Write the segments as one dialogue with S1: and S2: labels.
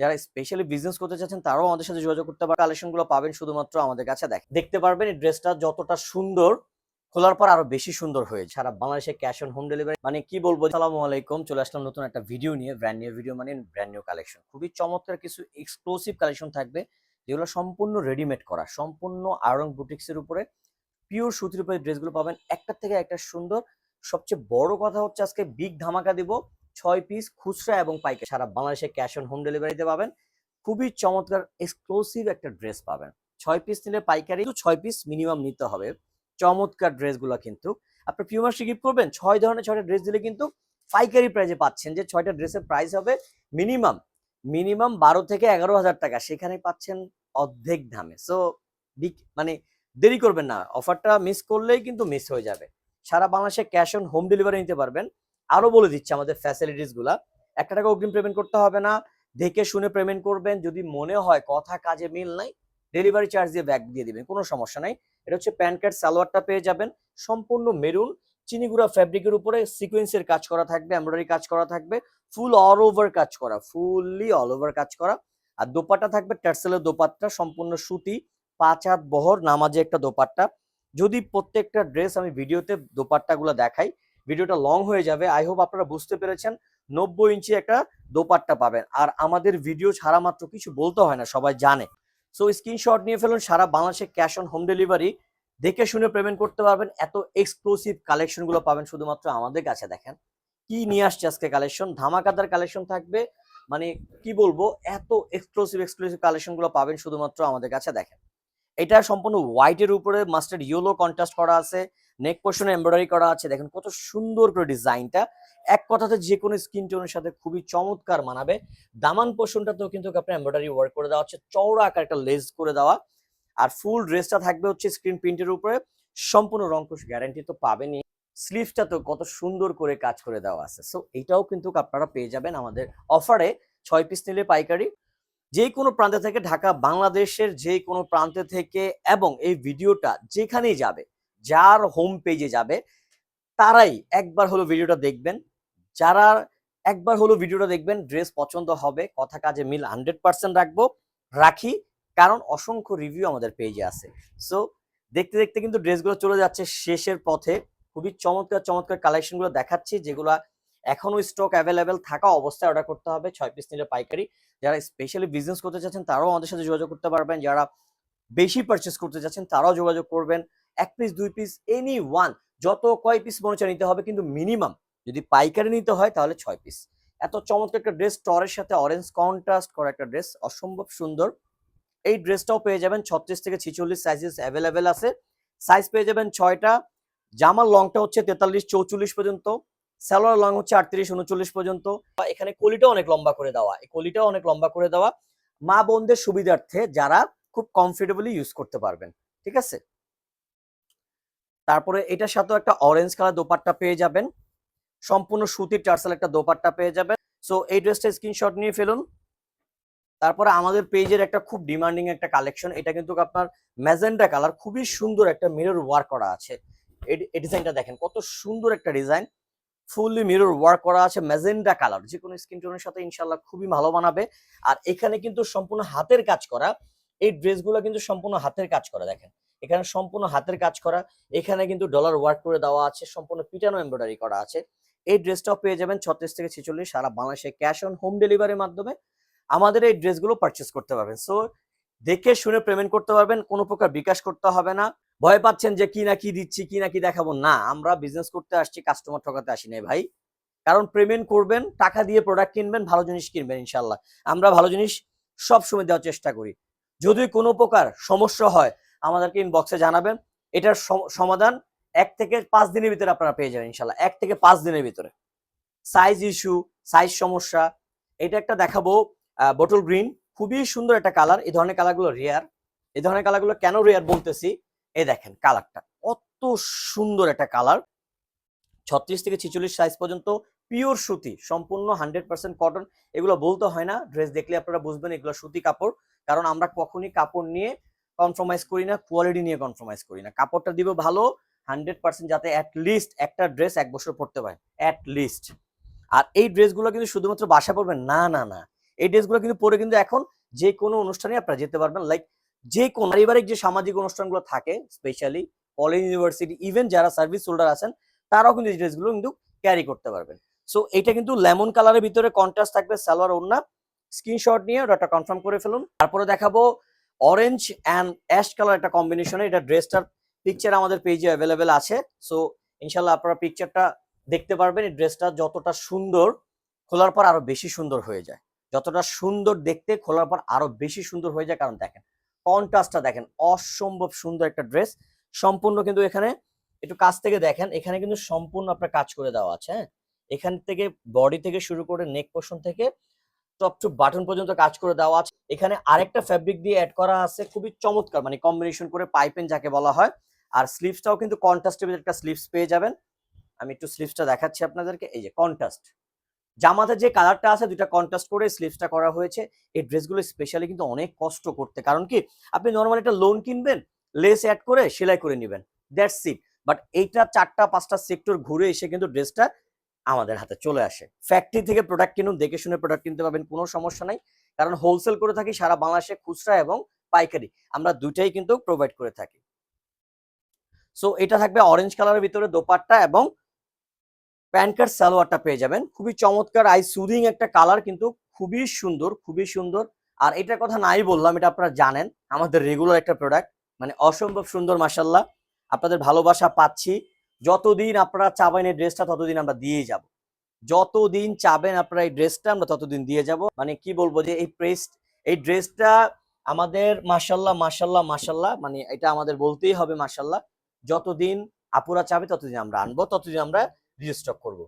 S1: যারা specially business করতে চাচ্ছেন, তারাও আমাদের সাথে যোগাযোগ করতে পারে কালেকশনগুলো পাবেন শুধুমাত্র আমাদের কাছে। দেখ দেখতে পারবেন এই ড্রেসটা যতটা সুন্দর, খোলার পর আরও বেশি সুন্দর হয়ে সারা বাংলাদেশে ক্যাশ অন হোম ডেলিভারি মানে কি বলব, আসসালামু আলাইকুম, চলে আসলাম নতুন একটা ভিডিও নিয়ে ব্র্যান্ড নিউ ভিডিও মানে ব্র্যান্ড নিউ কালেকশন খুবই চমৎকার কিছু এক্সক্লুসিভ কালেকশন থাকবে, যেগুলো সম্পূর্ণ রেডিমেড করা, সম্পূর্ণ আয়রন বুটিক্সের উপরে পিওর সুতির উপরে ড্রেসগুলো পাবেন। একটার থেকে একটা সুন্দর। সবচেয়ে বড় কথা হচ্ছে, আজকে বিগ ধামাকা দিব ছয় পিস খুচরা এবং পাইকারি। সারা বাংলাদেশে ক্যাশ অন হোম ডেলিভারিতে পাবেন। খুবই চমৎকার এক্সক্লুসিভ একটা ড্রেস পাবেন। ছয় পিস নিলে পাইকারি ছয় পিস মিনিমাম নিতে হবে। চমৎকার ড্রেসগুলো কিন্তু। আপনি ফিউ মাসে গিফট করবেন, ছয় ধরনের ছয়টা ড্রেস দিলে কিন্তু পাইকারি প্রাইজে পাচ্ছেন যে ছয়টা ড্রেসের প্রাইস হবে মিনিমাম মিনিমাম বারো থেকে এগারো হাজার টাকা। সেখানে পাচ্ছেন অর্ধেক দামে। সো মানে দেরি করবেন না। অফারটা মিস করলেই কিন্তু মিস হয়ে যাবে। সারা বাংলাদেশে ক্যাশ অন হোম ডেলিভারি নিতে পারবেন। আরও বলে দিচ্ছে আমাদের ফ্যাসিলিটিসগুলা। একটা টাকা অগ্রিম পেমেন্ট করতে হবে না। দেখে শুনে পেমেন্ট করবেন। যদি মনে হয় কথা, কাজে মিল নাই ডেলিভারি চার্জ দিয়ে ব্যাক দিয়ে দিবেন। কোনো সমস্যা নাই। এটা হচ্ছে প্যান কার্ড সালোয়ারটা পেয়ে যাবেন। সম্পূর্ণ মেরুন চিনিগুড়া ফ্যাব্রিকের উপরে সিকোয়েন্সের কাজ করা থাকবে এমব্রয়ডারি কাজ করা থাকবে। ফুল অল ওভার কাজ করা ফুললি অল ওভার কাজ করা। আর দোপাট্টা থাকবে টার্সেলের দোপাট্টা, সম্পূর্ণ সুতি, পাঁচ হাত বহর, নামাজে একটা দোপাট্টা। যদি প্রত্যেকটা ড্রেস আমি ভিডিওতে দোপাট্টাগুলো দেখাই ভিডিওটা লং হয়ে যাবে। আই হোপ আপনারা বুঝতে পেরেছেন। নব্বই ইঞ্চি একটা দোপাট্টা পাবেন। আর আমাদের ভিডিও ছাড়া মাত্র কিছু বলতে হয় না, সবাই জানে। সো স্ক্রিনশট নিয়ে ফেলুন। সারা বাংলাদেশে ক্যাশ অন হোম ডেলিভারি দেখে শুনে পেমেন্ট করতে পারবেন। এত এক্সক্লুসিভ কালেকশনগুলো পাবেন শুধুমাত্র আমাদের কাছে। দেখেন, কি নিয়ে আসছে আজকে কালেকশন ধামাকাদার কালেকশন থাকবে। মানে কি বলব, এত এক্সক্লুসিভ এক্সক্লুসিভ কালেকশনগুলো পাবেন শুধুমাত্র আমাদের কাছে। দেখেন, এটা সম্পূর্ণ হোয়াইটের উপরে। মাস্টার্ড ইয়েলো কন্ট্রাস্ট করা আছে। নেক পোর্শনে এমব্রয়ডারি করা আছে। দেখেন কত সুন্দর করে ডিজাইনটা। এক কথাতে যে কোনো স্কিন টোনের সাথে খুবই চমৎকার মানাবে। দামান পোর্শনটাতেও কিন্তু আপনার এমব্রয়ডারি ওয়ার্ক করে দেওয়া হচ্ছে। চওড়া আকার একটা লেস করে দেওয়া। আর ফুল ড্রেসটা থাকবে হচ্ছে স্ক্রিন প্রিন্টের উপরে। সম্পূর্ণ রংকোশ গ্যারান্টি তো পাবেনই। স্লিভটা তো কত সুন্দর করে কাজ করে দেওয়া আছে। সো এইটাও কিন্তু আপনারা পেয়ে যাবেন আমাদের অফারে ছয় পিস নিলে পাইকারি। যে কোনো প্রান্ত থেকে ঢাকা, বাংলাদেশের যে কোনো প্রান্তে থেকে এবং এই ভিডিওটা যেখানেই যাবে। যার হোম পেজে যাবে, তারাই একবার হলো ভিডিওটা দেখবেন। যারা একবার হলো ভিডিওটা দেখবেন ড্রেস পছন্দ হবে, কথা কাজে মিল হান্ড্রেড পার্সেন্ট রাখব, রাখি, কারণ অসংখ্য রিভিউ আমাদের পেজে আছে। সো দেখতে দেখতে কিন্তু ড্রেসগুলো চলে যাচ্ছে শেষের পথে। খুবই চমৎকার চমৎকার কালেকশনগুলো দেখাচ্ছি, যেগুলো এখনও স্টক অ্যাভেলেবেল থাকা অবস্থায় অর্ডার করতে হবে, ছয় পিস নিলে পাইকারি। যারা স্পেশালি বিজনেস করতে চাচ্ছেন, তারাও আমাদের সাথে যোগাযোগ করতে পারবেন। যারা বেশি পারচেস করতে চাচ্ছেন, তারাও যোগাযোগ করবেন। এক পিস দুই পিস এনি ওয়ান যত কয় পিস মনে নিতে হবে, কিন্তু মিনিমাম যদি পাইকারি নিতে হয়, তাহলে ছয় পিস এত চমৎকার একটা ড্রেস টরের সাথে অরেঞ্জ কন্ট্রাস্ট করা একটা ড্রেস অসম্ভব সুন্দর। এই ড্রেসটাও পেয়ে যাবেন ছত্রিশ থেকে ছিচল্লিশ সাইজেস অ্যাভেলেবেল আছে। সাইজ পেয়ে যাবেন ছয়টা। জামার লংটা হচ্ছে তেতাল্লিশ চৌচল্লিশ পর্যন্ত। সালোয়ার লং হচ্ছে আটত্রিশ উনচল্লিশ পর্যন্ত। বা এখানে কলিটা অনেক লম্বা করে দেওয়া। এই কলিটাও অনেক লম্বা করে দেওয়া। মা বোনদের সুবিধার্থে যারা খুব কমফোর্টেবলি ইউজ করতে পারবেন। ঠিক আছে? তারপরে এটার সাথেও একটা অরেঞ্জ কালার দোপাট্টা পেয়ে যাবেন। সম্পূর্ণ সুতির টার্সাল একটা দোপাট্টা পেয়ে যাবেন। সো এই ড্রেসটা স্ক্রিনশট নিয়ে ফেলুন। তারপরে আমাদের পেজের একটা খুব ডিমান্ডিং একটা কালেকশন এটা কিন্তু আপনার ম্যাজেন্ডা কালার, খুবই সুন্দর একটা মিরর ওয়ার্ক করা আছে। এই ডিজাইনটা দেখেন, কত সুন্দর একটা ডিজাইন ফুললি মিরর ওয়ার্ক করা আছে ম্যাজেন্ডা কালার। যে কোনো স্কিন টোনের সাথে ইনশাল্লাহ খুবই ভালো বানাবে। আর এখানে কিন্তু সম্পূর্ণ হাতের কাজ করা। এই ড্রেসগুলো কিন্তু সম্পূর্ণ হাতের কাজ করা, দেখেন। এখানে সম্পূর্ণ হাতের কাজ করা। এখানে কিন্তু ডলার ওয়ার্ক করে দেওয়া আছে, সম্পূর্ণ পিটানো এমব্রয়ডারি করা আছে। এই ড্রেসটাও পেয়ে যাবেন ছত্রিশ থেকে ছেচল্লিশ, সারা বাংলাদেশে ক্যাশ অন হোম ডেলিভারির মাধ্যমে। আমাদের এই ড্রেসগুলো পারচেস করতে পারবেন। সো দেখে শুনে পেমেন্ট করতে পারবেন, কোনো প্রকার বিকাশ করতে হবে না। ভয় পাচ্ছেন যে কি না কি দিচ্ছি, কি না কি দেখাবো? না, আমরা বিজনেস করতে আসছি কাস্টমার ঠকাতে আসি নাই ভাই। কারণ পেমেন্ট করবেন, টাকা দিয়ে প্রোডাক্ট কিনবেন, ভালো জিনিস কিনবেন ইনশাল্লাহ আমরা ভালো জিনিস সব সময় দেওয়ার চেষ্টা করি। যদি কোনো প্রকার সমস্যা হয় আমাদেরকে ইনবক্সে জানাবেন। এটার সমাধান এক থেকে পাঁচ দিনের ভিতরে আপনারা পেয়ে যাবেন ইনশাল্লাহ। এক থেকে পাঁচ দিনের ভিতরে। সাইজ ইস্যু সাইজ সমস্যা, এটা একটা দেখাবো বটল গ্রিন খুবই সুন্দর একটা কালার এই ধরনের কালারগুলো রেয়ার এই ধরনের কালারগুলো কেন রেয়ার বলতেছি? এই দেখেন কালারটা কত সুন্দর একটা কালার ছত্রিশ থেকে ছিচল্লিশ সাইজ পর্যন্ত পিওর সুতি, সম্পূর্ণ হান্ড্রেড পার্সেন্ট কটন এগুলো বলতে হয় না। ড্রেস দেখলে আপনারা বুঝবেন এগুলো সুতি কাপড়। কারণ আমরা কখনই কাপড় নিয়ে কনফার্মাইজ করি না কোয়ালিটি নিয়ে কনফার্মাইজ করি না। কাপড়টা দিব ভালো হান্ড্রেড পার্সেন্ট যাতে অ্যাট লিস্ট একটা ড্রেস এক বছর পড়তে পারে অ্যাট লিস্ট আর এই ড্রেসগুলো কিন্তু শুধুমাত্র বাসা পড়বেন না না না। এই ড্রেসগুলো কিন্তু পরে কিন্তু এখন যে কোনো অনুষ্ঠানে আপনারা যেতে পারবেন। লাইক যে কোন পারিবারিক যে সামাজিক অনুষ্ঠানগুলো থাকে স্পেশালি কলেজ ইউনিভার্সিটি ইভেন যারা সার্ভিস হোল্ডার আছেন, তারাও কিন্তু এই ড্রেসগুলো কিন্তু ক্যারি করতে পারবেন। সো এটা কিন্তু লেমন কালারের ভিতরে কন্ট্রাস্ট থাকবে, সালোয়ার ওড়না। স্ক্রিনশট নিয়ে ওটা কনফার্ম করে ফেলুন। তারপরে দেখাবো অরেঞ্জ অ্যান্ড অ্যাশ কালার একটা কম্বিনেশনে এটা ড্রেসটার পিকচার আমাদের পেজে অ্যাভেলেবেল আছে। সো ইনশাল্লাহ আপনারা পিকচারটা দেখতে পারবেন, এই ড্রেসটা যতটা সুন্দর, খোলার পর আরও বেশি সুন্দর হয়ে যায়। যতটা সুন্দর দেখতে, খোলার পর আরও বেশি সুন্দর হয়ে যায়। কারণ দেখেন কন্ট্রাস্টটা দেখেন, অসম্ভব সুন্দর একটা ড্রেস সম্পূর্ণ কিন্তু এখানে, একটু কাছ থেকে দেখেন, এখানে কিন্তু সম্পূর্ণ আপনার কাজ করে দেওয়া আছে হ্যাঁ? এখান থেকে বডি থেকে শুরু করে নেক পোর্শন থেকে টপ টু বাটন পর্যন্ত কাজ করে দেওয়া আছে। এখানে আরেকটা ফ্যাব্রিক দিয়ে অ্যাড করা আছে, খুবই চমৎকার মানে কম্বিনেশন করে পাইপেন যাকে বলা হয়। আর স্লিভসটাও কিন্তু কন্ট্রাস্টেবল একটা স্লিভস পেয়ে যাবেন। আমি একটু স্লিভসটা দেখাচ্ছি আপনাদেরকে, এই যে কন্ট্রাস্ট জামাতে যে কালারটা আছে, দুইটা কন্ট্রাস্ট করে স্লিভসটা করা হয়েছে। এই ড্রেসগুলো স্পেশালি কিন্তু অনেক কষ্ট করতে। কারণ কি, আপনি নর্মাল একটা লোন কিনবেন লেস অ্যাড করে সেলাই করে নেবেন। দ্যাটস ইট বাট এইটা চারটা, পাঁচটা সেক্টর ঘুরে এসে কিন্তু ড্রেসটা আমাদের হাতে চলে আসে। ফ্যাক্টরি থেকে প্রোডাক্ট কিনুন, দেখে শুনে প্রোডাক্ট কিনতে পারবেন, কোনো সমস্যা নাই। কারণ হোলসেল করে থাকি সারা বাংলাদেশে খুচরা এবং পাইকারি। আমরা দুইটাই কিন্তু প্রোভাইড করে থাকি। সো এটা থাকবে অরেঞ্জ কালারের ভিতরে দোপাট্টা এবং প্যান্ট কার্ড সালোয়ারটা পেয়ে যাবেন। খুবই চমৎকার আই সুদিং একটা কালার কিন্তু খুবই সুন্দর খুবই সুন্দর। আর এটার কথা নাই বললাম, এটা আপনারা জানেন, আমাদের রেগুলার একটা প্রোডাক্ট মানে অসম্ভব সুন্দর মাসাল্লাহ আপনাদের ভালোবাসা পাচ্ছি। যতদিন আপনারা চাবেন এই ড্রেসটা ততদিন আমরা দিয়ে যাব। যতদিন চাবেন আপনারা এই ড্রেসটা আমরা ততদিন দিয়ে যাব। মানে কি বলব যে এই প্রেস এই ড্রেসটা আমাদের মাসাল্লাহ মাসাল্লাহ মাসাল্লাহ মানে এটা আমাদের বলতেই হবে মাসাল্লাহ যতদিন আপুরা চাবে, ততদিন আমরা আনব, ততদিন আমরা রিস্টক করব।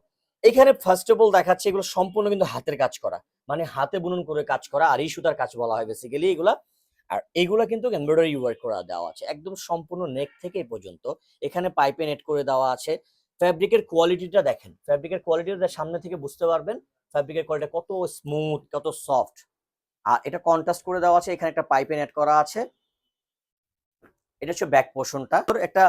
S1: এখানে ফার্স্ট অফ অল দেখাচ্ছে এগুলো সম্পূর্ণ কিন্তু হাতের কাজ করা। মানে হাতে বুনন করে কাজ করা, আর সুতার কাজ বলা হয় বেসিক্যালি এগুলা। আর এগুলা কিন্তু এমব্রয়ডারি ওয়ার্ক করা দেওয়া আছে। একদম সম্পূর্ণ নেক থেকে পর্যন্ত। এখানে পাইপে নেট করে দেওয়া আছে। ফ্যাব্রিকের কোয়ালিটিটা দেখেন। ফ্যাব্রিকের কোয়ালিটিটা সামনে থেকে বুঝতে পারবেন। ফ্যাব্রিকের কোয়ালিটি কত স্মুথ কত সফট আর এটা কন্ট্রাস্ট করে দেওয়া আছে। এখানে একটা পাইপে নেট করা আছে। এটা হচ্ছে ব্যাক পোর্শনটা একটা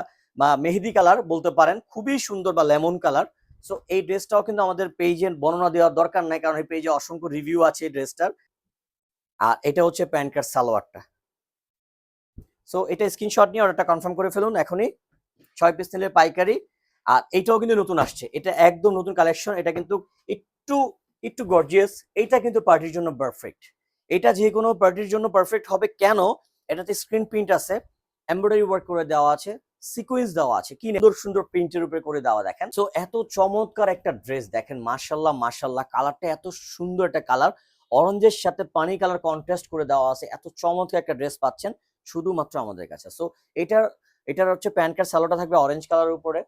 S1: মেহেদি কালার বলতে পারেন। খুবই সুন্দর বা লেমন কালার সো এই ড্রেসটাও কিন্তু আমাদের পেজে বর্ণনা দেওয়ার দরকার নাই। কারণ এই পেজে অসংখ্য রিভিউ আছে এই ড্রেসটার আর এটা হচ্ছে প্যান্ট কার্ড সালোয়ারটা। সো এটা স্ক্রিনশট নিয়ে অর্ডারটা কনফার্ম করে ফেলুন এখনই। ছয় পিস নিলে পাইকারি। আর এইটাও কিন্তু নতুন আসছে। এটা একদম নতুন কালেকশন এটা কিন্তু একটু একটু গর্জিয়াস এইটা কিন্তু পার্টির জন্য পারফেক্ট এটা যে কোনো পার্টির জন্য পারফেক্ট হবে কেন? এটাতে স্ক্রিন প্রিন্ট আছে। এমব্রয়ডারি ওয়ার্ক করে দেওয়া আছে। সিকোয়েন্স দেওয়া আছে। কি সুন্দর সুন্দর প্রিন্টের উপরে করে দেওয়া, দেখেন। সো এত চমৎকার একটা ড্রেস দেখেন। মার্শাল্লাহ মার্শাল্লাহ কালারটা এত সুন্দর একটা কালার অরেঞ্জের সাথে পানি কালার কন্ট্রাস্ট করে দেওয়া আছে। এত চমৎকার একটা ড্রেস পাচ্ছেন। শুধুমাত্র আমাদের কাছে। সো এটার এটার হচ্ছে প্যান্ট কার্ড সালোটা থাকবে অরেঞ্জ কালারের উপরে।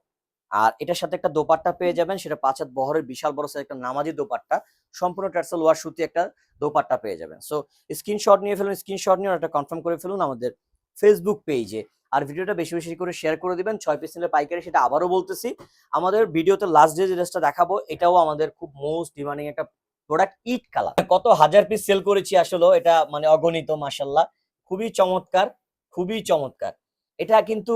S1: আর এটার সাথে একটা দোপাট্টা পেয়ে যাবেন, সেটা পাঁচ হাত বহরের বিশাল বড় সাইজ একটা নামাজি দোপাট্টা। সম্পূর্ণ টার্সেল ওয়ার সুতি একটা দোপাট্টা পেয়ে যাবেন। সো স্ক্রিনশট নিয়ে ফেলুন স্ক্রিনশট নিয়ে একটা কনফার্ম করে ফেলুন আমাদের ফেসবুক পেজে আর ভিডিওটা বেশি বেশি করে শেয়ার করে দিবেন, ছয় পিস নিলে পাইকারি, সেটা আবারও বলতেছি। আমাদের ভিডিওতে লাস্ট ডে যে ড্রেসটা দেখাবো, এটাও আমাদের খুব মোস্ট ডিমান্ডিং একটা প্রোডাক্ট ইট কালার কত হাজার পিস সেল করেছি আসলে এটা মানে অগণিত মাসাল্লাহ খুবই চমৎকার খুবই চমৎকার। এটা কিন্তু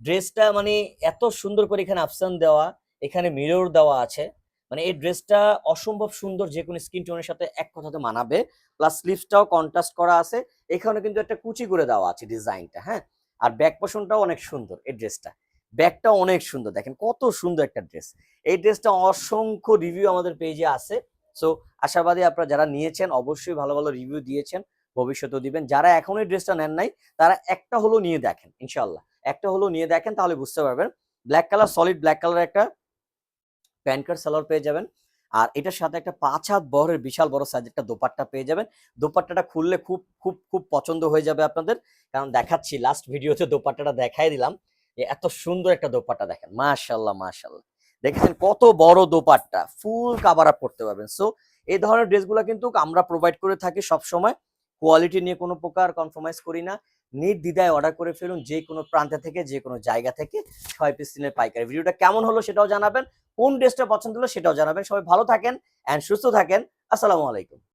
S1: ড্রেসটা মানে এত সুন্দর করে এখানে আফসান দেওয়া, এখানে মিরর দেওয়া আছে। মানে এই ড্রেসটা অসম্ভব সুন্দর যে কোনো স্কিন টোনের সাথে এক কথাতে মানাবে। প্লাস স্লিভসটাও কন্ট্রাস্ট করা আছে। এখানে কিন্তু একটা কুচি করে দেওয়া আছে ডিজাইনটা হ্যাঁ? আর ব্যাক পোষণটাও অনেক সুন্দর এই ড্রেসটা ব্যাগটা অনেক সুন্দর। দেখেন কত সুন্দর একটা ড্রেস এই ড্রেসটা অসংখ্য রিভিউ আমাদের পেজে আছে। সো আশাবাদী আপনারা যারা নিয়েছেন, অবশ্যই ভালো ভালো রিভিউ দিয়েছেন। ভবিষ্যতেও দিবেন। যারা এখন এই ড্রেসটা নেন নাই, তারা একটা হলো নিয়ে দেখেন ইনশাল্লাহ একটা হলো নিয়ে দেখেন, তাহলে বুঝতে পারবেন। Black colour solid black colour একটা প্যান্ট কার্ড সালোয়ার পেয়ে যাবেন। আর এটার সাথে একটা পাঁচ হাত বহরের বিশাল বড় সাইজের একটা দোপাট্টা পেয়ে যাবেন। দোপাট্টাটা খুললে খুব খুব খুব পছন্দ হয়ে যাবে আপনাদের। কারণ দেখাচ্ছি লাস্ট ভিডিওতে দোপাট্টাটা দেখাই দিলাম। এত সুন্দর একটা দোপাট্টা দেখেন মাশাল্লাহ মাশাল্লাহ দেখেছেন কত বড় দোপাট্টা ফুল কাভার আপ করতে পারবেন। সো এই ধরনের ড্রেসগুলো কিন্তু আমরা প্রোভাইড করে থাকি সব সময় কোয়ালিটি নিয়ে কোনো প্রকার কনফার্মাইজ করি না। নির্দ্বিধায় অর্ডার করে ফেলুন যে কোনো প্রান্তে থেকে, যে কোনো জায়গা থেকে ছয় পিস দিনের পাইকারি। ভিডিওটা কেমন হলো সেটাও জানাবেন, কোন ড্রেসটা পছন্দ হলো সেটাও জানাবেন। সবাই ভালো থাকেন অ্যান্ড সুস্থ থাকেন। আসসালামু আলাইকুম।